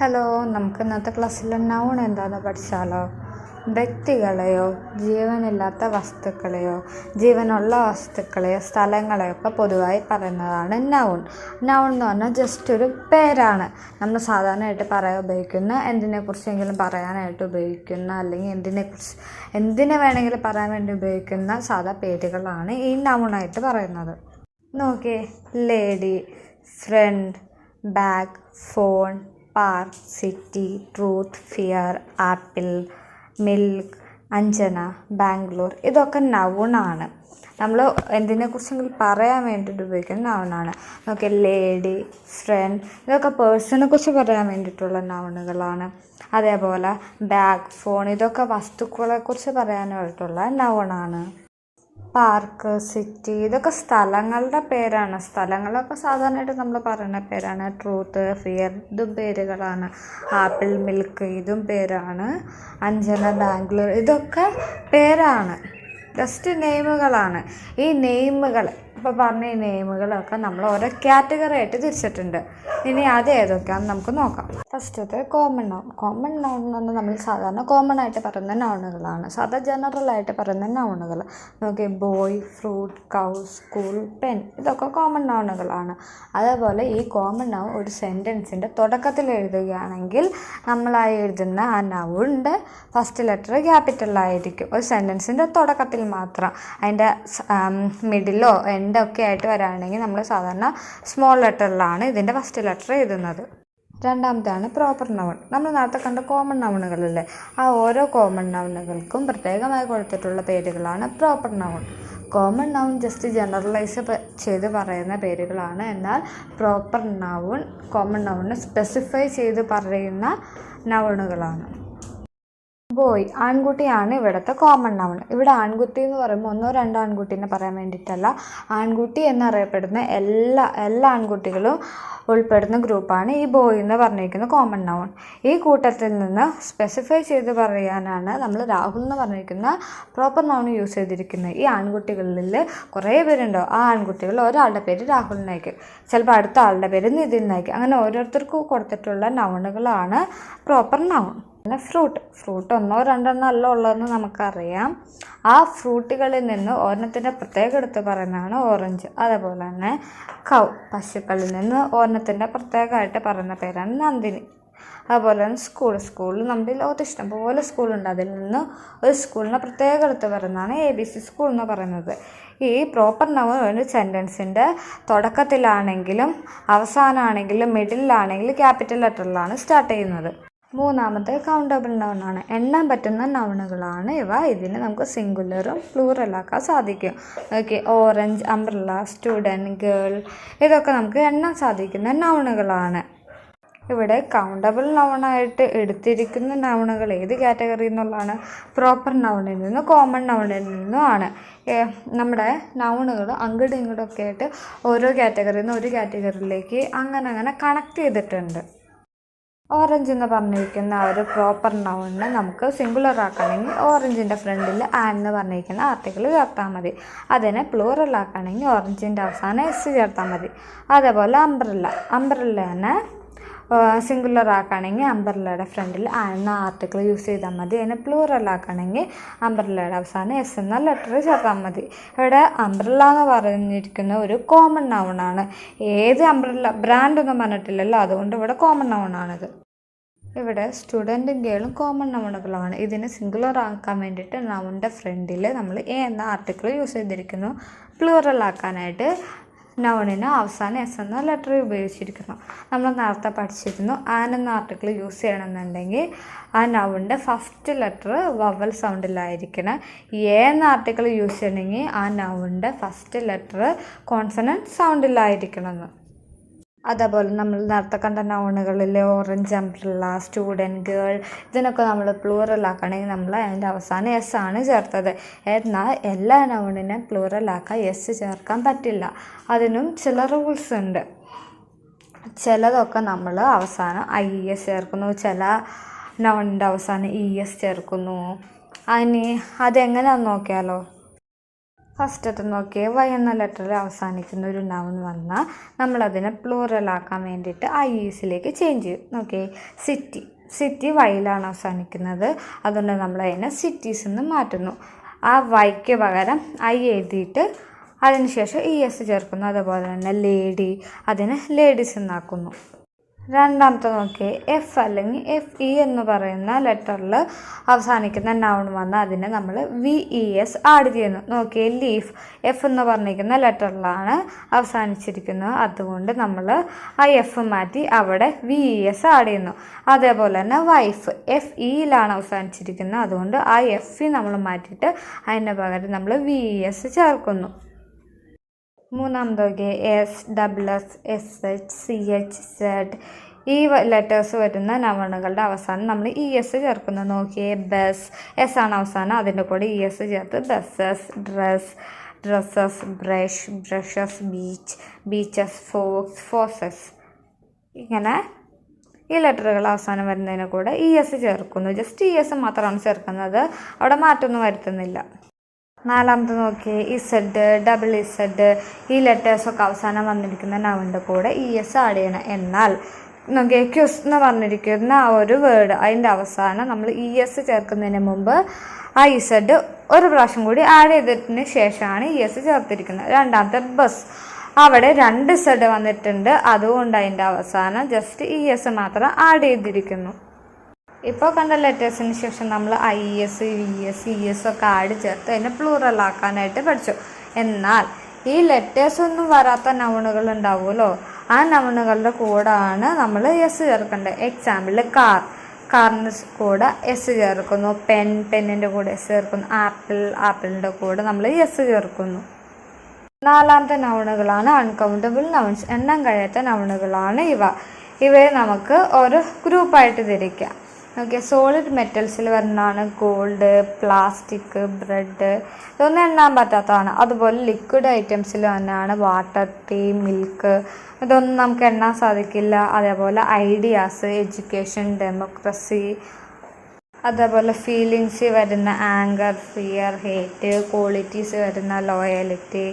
Hello നമുക്ക് ഇന്നത്തെ ക്ലാസ്സിൽ നൗൺ എന്താണെന്ന് പഠിച്ചാലോ? വ്യക്തികളെയോ ജീവനില്ലാത്ത വസ്തുക്കളെയോ ജീവനുള്ള വസ്തുക്കളെയോ സ്ഥലങ്ങളെയോ ഒക്കെ പൊതുവായി പറയുന്നതാണ് നൗൺ നൗൺ എന്ന് പറഞ്ഞാൽ ജസ്റ്റ് ഒരു പേരാണ്. നമ്മൾ സാധാരണയായിട്ട് പറയാൻ ഉപയോഗിക്കുന്ന എന്തിനെക്കുറിച്ചെങ്കിലും പറയാനായിട്ട് ഉപയോഗിക്കുന്ന അല്ലെങ്കിൽ എന്തിനെക്കുറിച്ച് എന്തിനെ വേണമെങ്കിലും പറയാൻ വേണ്ടി ഉപയോഗിക്കുന്ന സാധാ പേരുകളാണ് ഈ നൗണായിട്ട് പറയുന്നത്. നോക്കിയേ lady friend bag phone park city truth fear apple milk Anjana Bangalore ഇതൊക്കെ നൗണാണ് നമ്മൾ എന്തിനെക്കുറിച്ചെങ്കിലും പറയാൻ വേണ്ടിയിട്ട് ഉപയോഗിക്കുന്ന നൗണാണ് നമുക്ക് ലേഡി ഫ്രണ്ട് ഇതൊക്കെ പേഴ്സണെ കുറിച്ച് പറയാൻ വേണ്ടിയിട്ടുള്ള നൗണുകളാണ് അതേപോലെ ബാഗ് ഫോൺ ഇതൊക്കെ വസ്തുക്കളെക്കുറിച്ച് പറയാനായിട്ടുള്ള നൗണാണ് പാർക്ക് സിറ്റി ഇതൊക്കെ സ്ഥലങ്ങളുടെ പേരാണ്. സ്ഥലങ്ങളൊക്കെ സാധാരണയായിട്ട് നമ്മൾ പറയുന്ന പേരാണ്. ട്രൂത്ത് ഫിയർ ഇതും പേരുകളാണ്. ആപ്പിൾ മിൽക്ക് ഇതും പേരാണ്. അഞ്ജന ബാംഗ്ലൂർ ഇതൊക്കെ പേരാണ്. ജസ്റ്റ് നെയിമുകളാണ് ഈ നെയിമുകൾ ഇപ്പോൾ പറഞ്ഞ ഈ നെയിമുകളൊക്കെ നമ്മൾ ഓരോ കാറ്റഗറി ആയിട്ട് തിരിച്ചിട്ടുണ്ട്. ഇനി അത് ഏതൊക്കെയാണെന്ന് നമുക്ക് നോക്കാം. ഫസ്റ്റത്തെ കോമൺ നൗൺ കോമൺ നൗൺ എന്ന് പറഞ്ഞാൽ നമ്മൾ സാധാരണ കോമൺ ആയിട്ട് പറയുന്ന നൗണുകളാണ് സാധാ ജനറൽ ആയിട്ട് പറയുന്ന നൗണുകൾ നോക്കി boy fruit cow school pen ഇതൊക്കെ കോമൺ നൗണുകളാണ് അതേപോലെ ഈ കോമൺ നൗൺ ഒരു സെന്റൻസിന്റെ തുടക്കത്തിൽ എഴുതുകയാണെങ്കിൽ നമ്മളായി എഴുതുന്ന ആ നൗണിന്റെ ഫസ്റ്റ് ലെറ്റർ ക്യാപിറ്റലായിരിക്കും ഒരു സെന്റൻസിന്റെ തുടക്കത്തിൽ മാത്രം. അതിന്റെ മിഡിലോ എൻഡൊക്കെ ആയിട്ട് വരാണെങ്കിൽ നമ്മൾ സാധാരണ സ്മോൾ ലെറ്ററിലാണ് ഇതിന്റെ ഫസ്റ്റ് ലെറ്റർ എഴുതുന്നത്. രണ്ടാമത്തെയാണ് പ്രോപ്പർ നൗൺ നമ്മൾ നേരത്തെ കണ്ട കോമൺ നൗണുകളല്ലേ ആ ഓരോ കോമൺ നൗണുകൾക്കും പ്രത്യേകമായി കൊടുത്തിട്ടുള്ള പേരുകളാണ് proper noun common noun just generalise ചെയ്ത് പറയുന്ന പേരുകളാണ്. എന്നാൽ പ്രോപ്പർ നൗൺ കോമൺ നൗണിന് സ്പെസിഫൈ ചെയ്ത് പറയുന്ന നൗണുകളാണ് ബോയ് ആൺകുട്ടിയാണ് ഇവിടുത്തെ കോമൺ നൗൺ ഇവിടെ ആൺകുട്ടി എന്ന് പറയുമ്പോൾ ഒന്നോ രണ്ടോ ആൺകുട്ടീനെ പറയാൻ വേണ്ടിയിട്ടല്ല. ആൺകുട്ടി എന്നറിയപ്പെടുന്ന എല്ലാ എല്ലാ ആൺകുട്ടികളും ഉൾപ്പെടുന്ന ഗ്രൂപ്പാണ് ഈ ബോയ് എന്ന് പറഞ്ഞിരിക്കുന്ന കോമൺ നൗൺ ഈ കൂട്ടത്തിൽ നിന്ന് സ്പെസിഫൈ ചെയ്ത് പറയാനാണ് നമ്മൾ രാഹുൽ എന്ന് പറഞ്ഞിരിക്കുന്ന പ്രോപ്പർ നൗൺ യൂസ് ചെയ്തിരിക്കുന്നത്. ഈ ആൺകുട്ടികളിൽ കുറേ പേരുണ്ടോ? ആ ആൺകുട്ടികൾ ഒരാളുടെ പേര് രാഹുൽ എന്നായിരിക്കും ചിലപ്പോൾ അടുത്ത ആളുടെ പേര് നിതിൻ എന്നായിരിക്കും അങ്ങനെ ഓരോരുത്തർക്കും കൊടുത്തിട്ടുള്ള നൗണുകളാണ് പ്രോപ്പർ നൗൺ പിന്നെ ഫ്രൂട്ട് ഫ്രൂട്ട് ഒന്നോ രണ്ടെണ്ണോ അല്ല ഉള്ളതെന്ന് നമുക്കറിയാം. ആ ഫ്രൂട്ടുകളിൽ നിന്ന് ഒരെണ്ണത്തിന്റെ പ്രത്യേകം എടുത്ത് പറയുന്നതാണ് ഓറഞ്ച് അതേപോലെ തന്നെ കൗ പശുക്കളിൽ നിന്ന് ഒരെണ്ണത്തിന്റെ പ്രത്യേകമായിട്ട് പറയുന്ന പേരാണ് നന്ദിനി. അതുപോലെ തന്നെ സ്കൂൾ സ്കൂളിൽ നമ്മുടെ ലോകത്ത് ഇഷ്ടംപോലെ സ്കൂളുണ്ട് അതിൽ നിന്ന് ഒരു സ്കൂളിനെ പ്രത്യേകം എടുത്ത് പറയുന്നതാണ് എ ബി സി സ്കൂൾ എന്ന് പറയുന്നത്. ഈ പ്രോപ്പർ നൗൺ ഒരു സെന്റൻസിന്റെ തുടക്കത്തിലാണെങ്കിലും അവസാനമാണെങ്കിലും മിഡിലാണെങ്കിലും ക്യാപിറ്റൽ ലെറ്ററിലാണ് സ്റ്റാർട്ട് ചെയ്യുന്നത്. മൂന്നാമത്തെ കൗണ്ടബിൾ നൗണാണ് എണ്ണാൻ പറ്റുന്ന നൗണുകളാണ് ഇവ. ഇതിന് നമുക്ക് സിംഗുലറും പ്ലൂറലാക്കാൻ സാധിക്കും. Okay orange umbrella student girl ഇതൊക്കെ നമുക്ക് എണ്ണാൻ സാധിക്കുന്ന നൗണുകളാണ് ഇവിടെ കൗണ്ടബിൾ നൗണായിട്ട് എടുത്തിരിക്കുന്ന നൗണുകൾ ഏത് കാറ്റഗറി എന്നുള്ളതാണ് പ്രോപ്പർ നൗണിൽ നിന്ന് കോമൺ നൗണിൽ നിന്നും ആണ്. നമ്മുടെ നൗണുകൾ അങ്ങോട്ടും ഇങ്ങോട്ടും ഒക്കെ ആയിട്ട് ഓരോ കാറ്റഗറിയിൽ നിന്ന് ഒരു കാറ്റഗറിയിലേക്ക് അങ്ങനെ അങ്ങനെ കണക്ട് ചെയ്തിട്ടുണ്ട്. ഓറഞ്ച് എന്ന് പറഞ്ഞിരിക്കുന്ന ആ ഒരു പ്രോപ്പർ നൗണിനെ നമുക്ക് സിംഗുലർ ആക്കണമെങ്കിൽ ഓറഞ്ചിന്റെ ഫ്രണ്ടിൽ ആൻ എന്ന് പറഞ്ഞിരിക്കുന്ന ആർട്ടിക്കിൾ ചേർത്താൽ മതി. അതിനെ പ്ലൂറൽ ആക്കണമെങ്കിൽ ഓറഞ്ചിന്റെ അവസാനം എസ് ചേർത്താൽ മതി. അതേപോലെ അംബ്രല്ല അംബ്രല്ലേനെ സിംഗുലർ ആക്കുകയാണെങ്കിൽ അമ്പർലയുടെ ഫ്രണ്ടിൽ ആ എന്ന ആർട്ടിക്കിൾ യൂസ് ചെയ്താൽ മതി. അതിനെ പ്ലൂറൽ ആക്കുകയാണെങ്കിൽ അംബ്രല്ലയുടെ അവസാനം എസ് എന്ന ലെറ്റർ ചേർത്താൽ മതി. ഇവിടെ അംബ്രല്ല എന്ന് പറഞ്ഞിരിക്കുന്ന ഒരു കോമൺ നൗണാണ് ഏത് അംബ്രല്ല ബ്രാൻഡ് ഒന്നും പറഞ്ഞിട്ടില്ലല്ലോ. അതുകൊണ്ട് ഇവിടെ കോമൺ നൗണാണിത് ഇവിടെ സ്റ്റുഡന്റും ഗേളും കോമൺ നൗണുകളാണ് ഇതിന് സിംഗുലർ ആക്കാൻ വേണ്ടിയിട്ട് നൗണിന്റെ ഫ്രണ്ടിൽ നമ്മൾ എ എന്ന ആർട്ടിക്കിൾ യൂസ് ചെയ്തിരിക്കുന്നു. പ്ലൂറൽ ആക്കാനായിട്ട് നൗണിന് അവസാനം എസ് എന്ന ലെറ്റർ ഉപയോഗിച്ചിരിക്കുന്നു. നമ്മൾ നേരത്തെ പഠിച്ചിരുന്നു ആൻ എന്ന ആർട്ടിക്കിൾ യൂസ് ചെയ്യണമെന്നുണ്ടെങ്കിൽ ആ നൗണിന്റെ ഫസ്റ്റ് ലെറ്റർ വവൽ സൗണ്ടിലായിരിക്കണം എ എന്ന ആർട്ടിക്കിൾ യൂസ് ചെയ്യണമെങ്കിൽ ആ നൗണിന്റെ ഫസ്റ്റ് ലെറ്റർ കോൺസണന്റ് സൗണ്ടിലായിരിക്കണം എന്ന് അതേപോലെ നമ്മൾ നേരത്തെ കണ്ട നൗണുകളിൽ ഓറഞ്ച് അംബ്രല്ല സ്റ്റുഡന്റ് ഗേൾ ഇതിനൊക്കെ നമ്മൾ പ്ലൂറൽ ആക്കണമെങ്കിൽ നമ്മൾ അതിന്റെ അവസാനം എസ് ആണ് ചേർത്തത്. എന്നാൽ എല്ലാ നൗണിനും പ്ലൂറൽ ആക്കാൻ എസ് ചേർക്കാൻ പറ്റില്ല. അതിനും ചില റൂൾസ് ഉണ്ട്. ചിലതൊക്കെ നമ്മൾ അവസാനം ഐ എസ് ചേർക്കുന്നു. ചില നൗണിന്റെ അവസാനം ഇ എസ് ചേർക്കുന്നു. അതിന് അതെങ്ങനെയാണെന്ന് നോക്കിയാലോ? ഫസ്റ്റത്തെ നോക്കിയേ വൈ എന്ന ലെറ്ററിൽ അവസാനിക്കുന്ന ഒരു നൗൺ വന്നാൽ നമ്മളതിനെ പ്ലൂറലാക്കാൻ വേണ്ടിയിട്ട് ഐ ഈസിലേക്ക് ചേഞ്ച് ചെയ്യും. നോക്കിയേ സിറ്റി സിറ്റി വൈയിലാണ് അവസാനിക്കുന്നത്. അതുകൊണ്ട് നമ്മൾ അതിനെ സിറ്റീസ് എന്ന് മാറ്റുന്നു. ആ വൈക്ക് പകരം ഐ എഴുതിയിട്ട് അതിനുശേഷം ഇ എസ് ചേർക്കുന്നു. അതുപോലെ തന്നെ ലേഡി അതിനെ ലേഡീസ് എന്നാക്കുന്നു. രണ്ടാമത്തെ നോക്കി എഫ് അല്ലെങ്കിൽ എഫ് ഇ എന്ന് പറയുന്ന ലെറ്ററിൽ അവസാനിക്കുന്ന നൗൺ വന്ന് അതിനെ നമ്മൾ വി ഇ എസ് ആഡ് ചെയ്യുന്നു. നോക്കിയേ ലീഫ് എഫ് എന്ന് പറഞ്ഞിരിക്കുന്ന ലെറ്ററിലാണ് അവസാനിച്ചിരിക്കുന്നത്. അതുകൊണ്ട് നമ്മൾ ആ എഫ് മാറ്റി അവിടെ വി ഇ എസ് ആഡ് ചെയ്യുന്നു. അതേപോലെ തന്നെ വൈഫ് എഫ് ഇയിലാണ് അവസാനിച്ചിരിക്കുന്നത്. അതുകൊണ്ട് ആ എഫ് ഇ നമ്മൾ മാറ്റിയിട്ട് അതിന് പകരം നമ്മൾ വി ഇ എസ് ചേർക്കുന്നു. മൂന്നാമതൊക്കെ S double S S H C H Z ഈ ലെറ്റേഴ്സ് വരുന്ന നവണുകളുടെ അവസാനം നമ്മൾ ഇ എസ് ചേർക്കുന്നത് നോക്കിയേ ബസ് എസ് ആണ് അവസാനം. അതിന്റെ കൂടെ ഇ എസ് ചേർത്ത് buses dress dresses brush brushes beach beaches fox foxes ഇങ്ങനെ ഈ ലെറ്ററുകൾ അവസാനം വരുന്നതിന് കൂടെ ഇ എസ് ചേർക്കുന്നു. ജസ്റ്റ് ഇ എസ് മാത്രമാണ് ചേർക്കുന്നത്. അവിടെ മാറ്റമൊന്നും വരുത്തുന്നില്ല. നാലാമത് നോക്കിയേ. ഇസഡ് ഡബിൾ ഇസഡ് ഈ ലെറ്റേഴ്സൊക്കെ അവസാനം വന്നിരിക്കുന്ന നവന്റെ കൂടെ ഇ എസ് ആഡ് ചെയ്യണം. എന്നാൽ നോക്കിയേ ക്യുസ് എന്ന് പറഞ്ഞിരിക്കുന്ന ആ ഒരു വേർഡ് അതിന്റെ അവസാനം നമ്മൾ ഇ എസ് ചേർക്കുന്നതിന് മുമ്പ് ആ ഇസഡ് ഒരു പ്രാവശ്യം കൂടി ആഡ് ചെയ്തതിന് ശേഷമാണ് ഇ എസ് ചേർത്തിരിക്കുന്നത്. രണ്ടാമത്തെ ബസ് അവിടെ രണ്ട് സെഡ് വന്നിട്ടുണ്ട്. അതുകൊണ്ട് അതിന്റെ അവസാനം ജസ്റ്റ് ഇ എസ് മാത്രം ആഡ് ചെയ്തിരിക്കുന്നു. ഇപ്പോൾ കണ്ട ലെറ്റേഴ്സിന് ശേഷം നമ്മൾ I S V S E S ഒക്കെ ആഡ് ചേർത്ത് അതിനെ പ്ലൂറൽ ആക്കാനായിട്ട് പഠിച്ചു. എന്നാൽ ഈ ലെറ്റേഴ്സ് ഒന്നും വരാത്ത നൗണുകൾ ഉണ്ടാവുമല്ലോ? ആ നൗണുകളുടെ കൂടാണ് നമ്മൾ എസ് ചേർക്കേണ്ടത് എക്സാമ്പിൾ കാർ കാറിന് കൂടെ എസ് ചേർക്കുന്നു. പെൻ പെന്നിന്റെ കൂടെ എസ് ചേർക്കുന്നു. ആപ്പിൾ ആപ്പിളിന്റെ കൂടെ നമ്മൾ എസ് ചേർക്കുന്നു. നാലാമത്തെ നൗണുകളാണ് അൺകൗണ്ടബിൾ നൗൺസ് എണ്ണം കഴിയാത്ത നൗണുകളാണ് ഇവ. ഇവയെ നമുക്ക് ഓരോ ഗ്രൂപ്പായിട്ട് തിരിക്കാം. ഓക്കെ സോളിഡ് മെറ്റൽസിൽ വരുന്നതാണ് ഗോൾഡ് പ്ലാസ്റ്റിക് ബ്രെഡ് ഇതൊന്നും എണ്ണാൻ പറ്റാത്തതാണ്. അതുപോലെ ലിക്വിഡ് ഐറ്റംസിൽ തന്നെയാണ് വാട്ടർ ടീ മിൽക്ക് ഇതൊന്നും നമുക്ക് എണ്ണാൻ സാധിക്കില്ല. അതേപോലെ ഐഡിയാസ് എഡ്യൂക്കേഷൻ ഡെമോക്രസി അതേപോലെ ഫീലിങ്സ് വരുന്ന ആങ്കർ ഫിയർ ഹേറ്റ് ക്വാളിറ്റീസ് വരുന്ന ലോയാലിറ്റി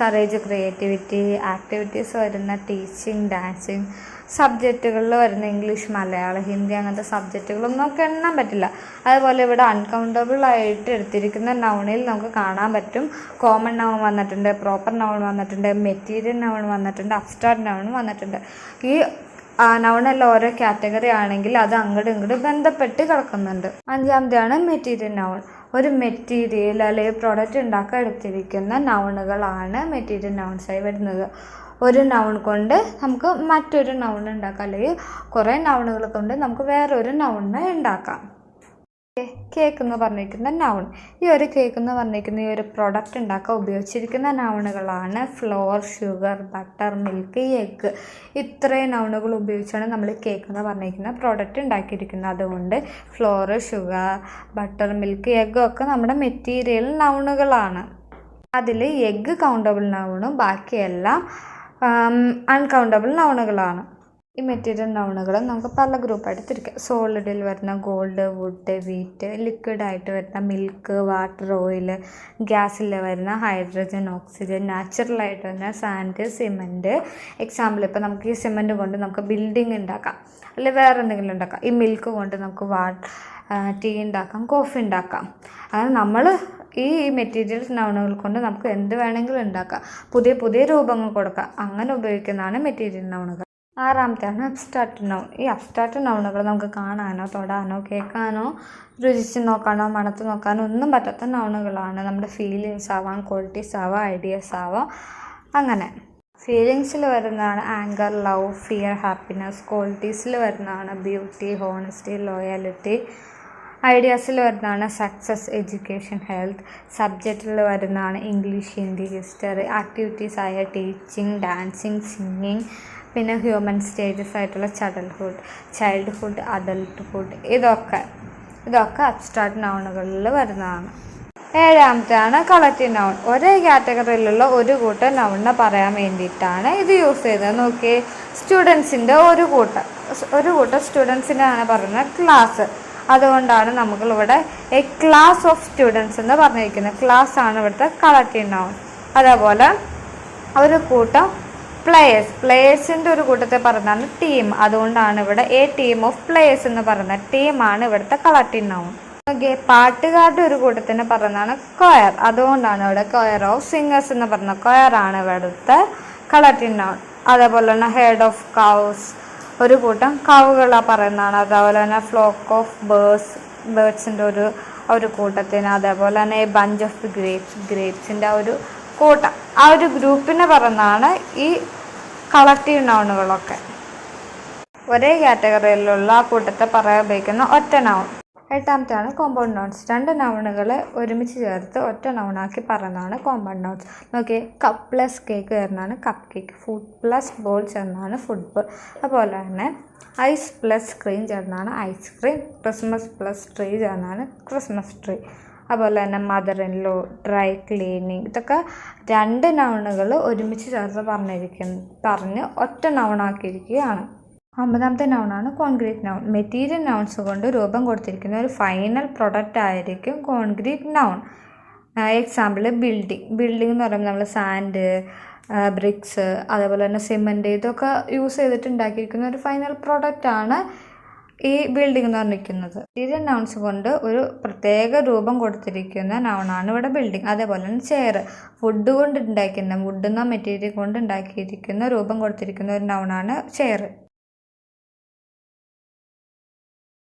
കറേജ് ക്രിയേറ്റിവിറ്റി ആക്ടിവിറ്റീസ് വരുന്ന ടീച്ചിങ് ഡാൻസിങ് സബ്ജക്റ്റുകളിൽ വരുന്ന ഇംഗ്ലീഷ് മലയാളം ഹിന്ദി അങ്ങനത്തെ സബ്ജക്റ്റുകളൊന്നും നമുക്ക് എണ്ണാൻ പറ്റില്ല. അതുപോലെ ഇവിടെ അൺകൗണ്ടബിൾ ആയിട്ട് എടുത്തിരിക്കുന്ന നൗണിൽ നമുക്ക് കാണാൻ പറ്റും. കോമൺ നൗൺ വന്നിട്ടുണ്ട് പ്രോപ്പർ നൗൺ വന്നിട്ടുണ്ട് മെറ്റീരിയൽ നൗൺ വന്നിട്ടുണ്ട് അബ്സ്ട്രാക്ട് നൗൺ വന്നിട്ടുണ്ട്. ഈ നൗണെല്ലാം ഓരോ കാറ്റഗറി ആണെങ്കിൽ അത് അങ്ങോട്ടും ഇങ്ങോട്ടും ബന്ധപ്പെട്ട് കിടക്കുന്നുണ്ട്. അഞ്ചാമത്തെയാണ് മെറ്റീരിയൽ നൗൺ ഒരു മെറ്റീരിയൽ അല്ലെങ്കിൽ പ്രോഡക്റ്റ് ഉണ്ടാക്കാൻ എടുത്തിരിക്കുന്ന നൗണുകളാണ് മെറ്റീരിയൽ നൗൺസായി വരുന്നത്. ഒരു നൗൺ കൊണ്ട് നമുക്ക് മറ്റൊരു നൗൺ ഉണ്ടാക്കാം. അല്ലെങ്കിൽ കുറേ നൗണുകൾ കൊണ്ട് നമുക്ക് വേറൊരു നൗണിനെ ഉണ്ടാക്കാം. കേക്ക് എന്ന് പറഞ്ഞിരിക്കുന്ന നൗൺ ഈ ഒരു കേക്ക് എന്ന് പറഞ്ഞിരിക്കുന്ന ഈ ഒരു പ്രൊഡക്റ്റ് ഉണ്ടാക്കാൻ ഉപയോഗിച്ചിരിക്കുന്ന നൗണുകളാണ് flour sugar butter milk egg ഇത്രയും നൗണുകൾ ഉപയോഗിച്ചാണ് നമ്മൾ കേക്ക് എന്ന് പറഞ്ഞിരിക്കുന്ന പ്രോഡക്റ്റ് ഉണ്ടാക്കിയിരിക്കുന്നത്. അതുകൊണ്ട് flour sugar butter milk egg ഒക്കെ നമ്മുടെ മെറ്റീരിയൽ നൗണുകളാണ് അതിൽ എഗ്ഗ് കൗണ്ടബിൾ നൗണും ബാക്കിയെല്ലാം അൺകൗണ്ടബിൾ നൗണുകളാണ് ഈ മെറ്റീരിയൽ നൗണുകൾ നമുക്ക് പല ഗ്രൂപ്പായിട്ട് തിരിക്കാം. സോളിഡിൽ വരുന്ന ഗോൾഡ് വുഡ് വീറ്റ് ലിക്വിഡായിട്ട് വരുന്ന മിൽക്ക് വാട്ടർ ഓയിൽ ഗ്യാസിൽ വരുന്ന ഹൈഡ്രജൻ ഓക്സിജൻ നാച്ചുറലായിട്ട് വരുന്ന സാൻഡ് സിമന്റ് എക്സാമ്പിൾ ഇപ്പോൾ നമുക്ക് ഈ സിമന്റ് കൊണ്ട് നമുക്ക് ബിൽഡിംഗ് ഉണ്ടാക്കാം അല്ലെങ്കിൽ വേറെ എന്തെങ്കിലും ഉണ്ടാക്കാം ഈ മിൽക്ക് കൊണ്ട് നമുക്ക് വാ ടീ ഉണ്ടാക്കാം കോഫി ഉണ്ടാക്കാം അങ്ങനെ നമ്മൾ ഈ മെറ്റീരിയൽസ് നൗണുകൾ കൊണ്ട് നമുക്ക് എന്ത് വേണമെങ്കിലും ഉണ്ടാക്കാം. പുതിയ പുതിയ രൂപങ്ങൾ കൊടുക്കാം. അങ്ങനെ ഉപയോഗിക്കുന്നതാണ് മെറ്റീരിയൽ നൗണുകൾ ആറാമത്തെയാണ് അബ്സ്ട്രാക്റ്റ് നൗൺ ഈ അബ്സ്ട്രാക്റ്റ് നൗണുകൾ നമുക്ക് കാണാനോ തൊടാനോ കേൾക്കാനോ രുചിച്ച് നോക്കാനോ മണത്ത് നോക്കാനോ ഒന്നും പറ്റാത്ത നൗണുകളാണ് നമ്മുടെ ഫീലിങ്സ് ആവാം ക്വാളിറ്റീസ് ആവാം ഐഡിയാസ് ആവാം. അങ്ങനെ. ഫീലിങ്സിൽ വരുന്നതാണ് ആങ്കർ ലവ് ഫിയർ ഹാപ്പിനെസ് ക്വാളിറ്റീസിൽ വരുന്നതാണ് ബ്യൂട്ടി ഹോണസ്റ്റി ലോയാലിറ്റി ഐഡിയാസിൽ വരുന്നതാണ് സക്സസ് എഡ്യൂക്കേഷൻ ഹെൽത്ത് സബ്ജക്റ്റിൽ വരുന്നതാണ് ഇംഗ്ലീഷ് ഹിന്ദി ഹിസ്റ്ററി ആക്ടിവിറ്റീസ് ആയ ടീച്ചിങ് ഡാൻസിങ് സിംഗിങ് പിന്നെ ഹ്യൂമൻ സ്റ്റേജസ് ആയിട്ടുള്ള ചൈൽഡ്ഹുഡ് ചൈൽഡ്ഹുഡ് അഡൽട്ട്ഹുഡ് ഇതൊക്കെ. ഇതൊക്കെ അബ്സ്ട്രാക്ട് നൗണുകളിൽ വരുന്നതാണ്. ഏഴാമത്തെയാണ് കളക്റ്റീവ് നൗൺ ഒരേ കാറ്റഗറിയിലുള്ള ഒരു കൂട്ടം നൗണിനെ പറയാൻ വേണ്ടിയിട്ടാണ് ഇത് യൂസ് ചെയ്തത് നോക്കിയേ സ്റ്റുഡൻസിന്റെ ഒരു കൂട്ടം. ഒരു കൂട്ടം സ്റ്റുഡൻസിന്റെ ആണ് പറയുന്നത് ക്ലാസ് അതുകൊണ്ടാണ് നമ്മളിവിടെ എ ക്ലാസ് ഓഫ് സ്റ്റുഡൻസ് എന്ന് പറഞ്ഞിരിക്കുന്നത്. ക്ലാസ് ആണ് ഇവിടുത്തെ കളക്റ്റീവ് നൗൺ അതേപോലെ ഒരു കൂട്ടം പ്ലേയേഴ്സ് പ്ലേയേഴ്സിന്റെ ഒരു കൂട്ടത്തെ പറഞ്ഞതാണ് ടീം അതുകൊണ്ടാണ് ഇവിടെ എ ടീം ഓഫ് പ്ലേയേഴ്സ് എന്ന് പറയുന്നത്. ടീമാണ് ഇവിടുത്തെ കളക്റ്റീവ് നൗൺ പാട്ടുകാരുടെ ഒരു കൂട്ടത്തിന് പറയുന്നതാണ് കൊയർ അതുകൊണ്ടാണ് ഇവിടെ കൊയർ ഓഫ് സിംഗേഴ്സ് എന്ന് പറയുന്നത് കൊയർ ആണ് ഇവിടുത്തെ കളക്റ്റീവ് നൗൺ അതേപോലെ തന്നെ ഹെഡ് ഓഫ് കൗസ് ഒരു കൂട്ടം കവുകളാ പറയുന്നതാണ്. അതേപോലെ തന്നെ ഫ്ലോക്ക് ഓഫ് ബേഴ്സ് ബേർഡ്സിന്റെ ഒരു ഒരു കൂട്ടത്തിന് അതേപോലെ തന്നെ ബഞ്ച് ഓഫ് ഗ്രേപ്സ് ഗ്രേപ്സിന്റെ ആ ഒരു കൂട്ടം. ആ ഒരു ഗ്രൂപ്പിനെ പറയുന്നതാണ് ഈ കളക്റ്റീവ് നൗണുകളൊക്കെ ഒരേ കാറ്റഗറിയിലുള്ള ആ കൂട്ടത്തെ പറയാൻ ഉപയോഗിക്കുന്ന ഒറ്റ നൗൺ എട്ടാമത്തെയാണ് കോമ്പൗണ്ട് നൗൺസ് രണ്ട് നൗണുകളെ ഒരുമിച്ച് ചേർത്ത് ഒറ്റ നൗണാക്കി പറയുന്നതാണ് കോമ്പൗണ്ട് നൗൺസ് നോക്കി കപ്പ് പ്ലസ് കേക്ക് ചേർന്നാണ് cup cake foot plus ball ചേർന്നാണ് ഫുട്ബോൾ അതുപോലെ തന്നെ ഐസ് പ്ലസ് ക്രീം ചേർന്നാണ് ice cream Christmas plus tree ചേർന്നാണ് ക്രിസ്മസ് ട്രീ അതുപോലെ തന്നെ mother in law dry cleaning ഇതൊക്കെ രണ്ട് നൗണുകൾ ഒരുമിച്ച് ചേർത്ത് പറഞ്ഞിരിക്കുന്നു പറഞ്ഞ് ഒറ്റ നൗണാക്കിയിരിക്കുകയാണ് ഒമ്പതാമത്തെ നൗണാണ് കോൺക്രീറ്റ് നൗൺ മെറ്റീരിയൽ നൗൺസ് കൊണ്ട് രൂപം കൊടുത്തിരിക്കുന്ന ഒരു ഫൈനൽ പ്രൊഡക്റ്റ് ആയിരിക്കും concrete noun example building building എന്ന് പറയുമ്പോൾ നമ്മൾ സാൻഡ് ബ്രിക്സ് അതേപോലെ തന്നെ സിമന്റ് ഇതൊക്കെ യൂസ് ചെയ്തിട്ട് ഉണ്ടാക്കിയിരിക്കുന്ന ഒരു ഫൈനൽ പ്രൊഡക്റ്റാണ് ഈ ബിൽഡിംഗ് എന്ന് പറഞ്ഞിരിക്കുന്നത്. മെറ്റീരിയൽ നൗൺസ് കൊണ്ട് ഒരു പ്രത്യേക രൂപം കൊടുത്തിരിക്കുന്ന നൗണാണ് ഇവിടെ ബിൽഡിംഗ് അതേപോലെ തന്നെ ചെയർ ഫുഡ് കൊണ്ട് ഉണ്ടാക്കുന്ന വുഡ് എന്ന മെറ്റീരിയൽ കൊണ്ട് ഉണ്ടാക്കിയിരിക്കുന്ന രൂപം കൊടുത്തിരിക്കുന്ന ഒരു നൗണാണ് ചെയർ